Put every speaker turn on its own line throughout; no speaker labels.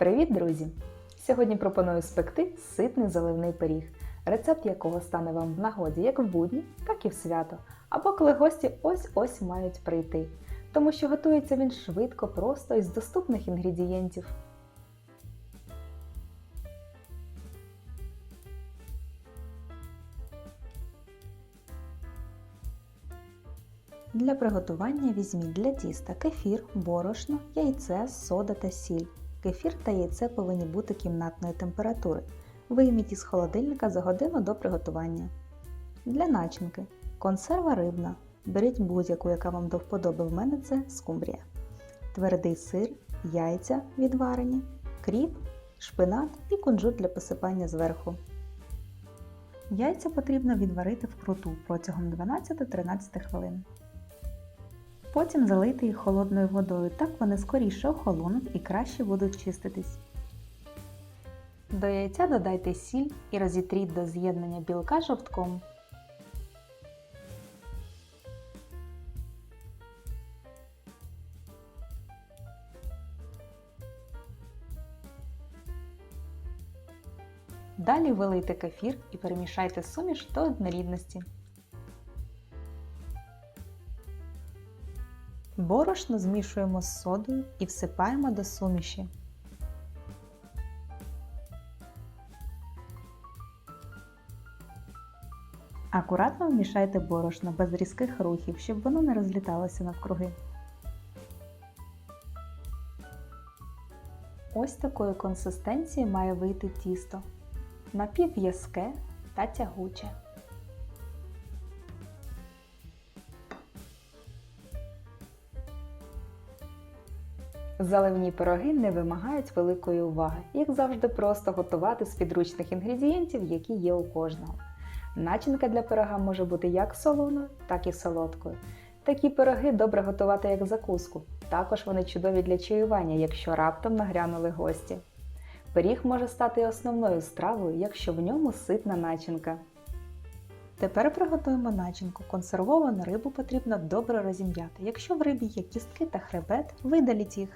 Привіт, друзі! Сьогодні пропоную спекти ситний заливний пиріг, рецепт якого стане вам в нагоді як в будні, так і в свято, або коли гості ось-ось мають прийти, тому що готується він швидко, просто і з доступних інгредієнтів. Для приготування візьміть для тіста кефір, борошно, яйце, сода та сіль. Кефір та яйце повинні бути кімнатної температури. Вийміть із холодильника за годину до приготування. Для начинки консерва рибна. Беріть будь-яку, яка вам до вподоби. В мене це скумбрія. Твердий сир, яйця відварені, кріп, шпинат і кунжут для посипання зверху. Яйця потрібно відварити вкруту протягом 12-13 хвилин. Потім залийте їх холодною водою, так вони скоріше охолонуть і краще будуть чиститись. До яйця додайте сіль і розітріть до з'єднання білка жовтком. Далі вилийте кефір і перемішайте суміш до однорідності. Борошно змішуємо з содою і всипаємо до суміші. Акуратно вмішайте борошно без різких рухів, щоб воно не розліталося навкруги. Ось такої консистенції має вийти тісто. Напівв'язке та тягуче. Заливні пироги не вимагають великої уваги, їх завжди просто готувати з підручних інгредієнтів, які є у кожного. Начинка для пирога може бути як солоною, так і солодкою. Такі пироги добре готувати як закуску. Також вони чудові для чаювання, якщо раптом нагрянули гості. Пиріг може стати основною стравою, якщо в ньому ситна начинка. Тепер приготуємо начинку. Консервовану рибу потрібно добре розім'яти. Якщо в рибі є кістки та хребет, видаліть їх.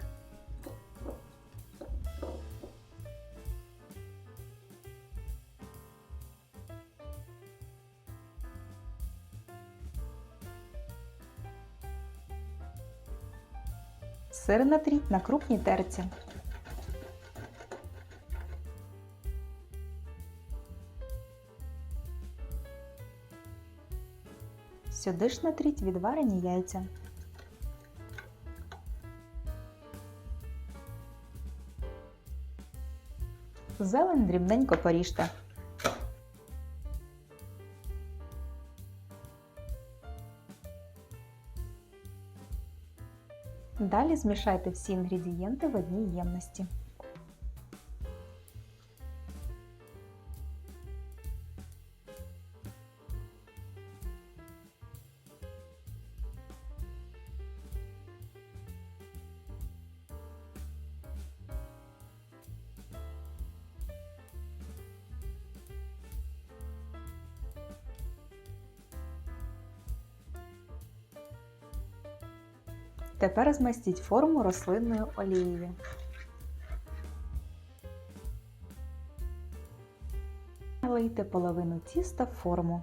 Сир натріть на крупній терці. Сюди ж натріть відварені яйця. Зелень дрібненько поріжте. Далі змішайте всі інгредієнти в одній ємності. Тепер змастіть форму рослинною олією. Налийте половину тіста в форму.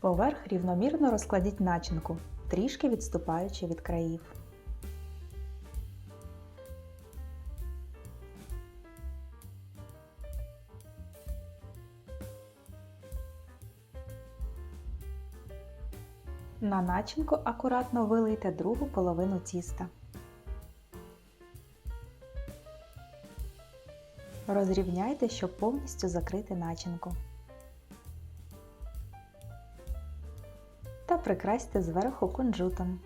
Поверх рівномірно розкладіть начинку, трішки відступаючи від країв. На начинку акуратно вилийте другу половину тіста. Розрівняйте, щоб повністю закрити начинку. Та прикрасьте зверху кунжутом.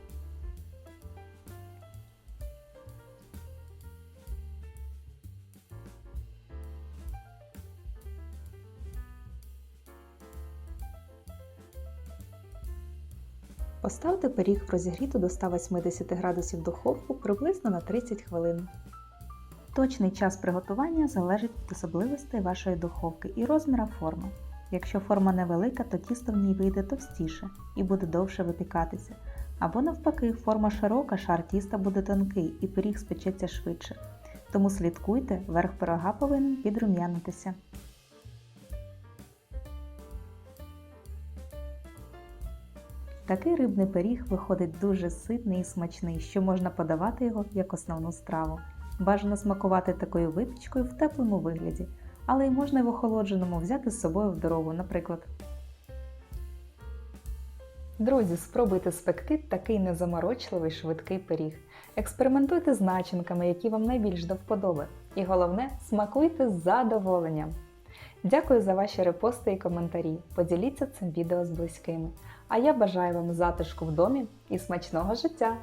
Поставте пиріг в розігріту до 180 градусів духовку приблизно на 30 хвилин. Точний час приготування залежить від особливостей вашої духовки і розміра форми. Якщо форма невелика, то тісто в ній вийде товстіше і буде довше випікатися. Або навпаки, форма широка, шар тіста буде тонкий і пиріг спечеться швидше. Тому слідкуйте, верх пирога повинен підрум'янитися. Такий рибний пиріг виходить дуже ситний і смачний, що можна подавати його як основну страву. Бажано смакувати такою випічкою в теплому вигляді, але й можна в охолодженому взяти з собою в дорогу, наприклад. Друзі, спробуйте спекти такий незаморочливий швидкий пиріг. Експериментуйте з начинками, які вам найбільш до вподоби. І головне, смакуйте з задоволенням. Дякую за ваші репости і коментарі. Поділіться цим відео з близькими. А я бажаю вам затишку в домі і смачного життя!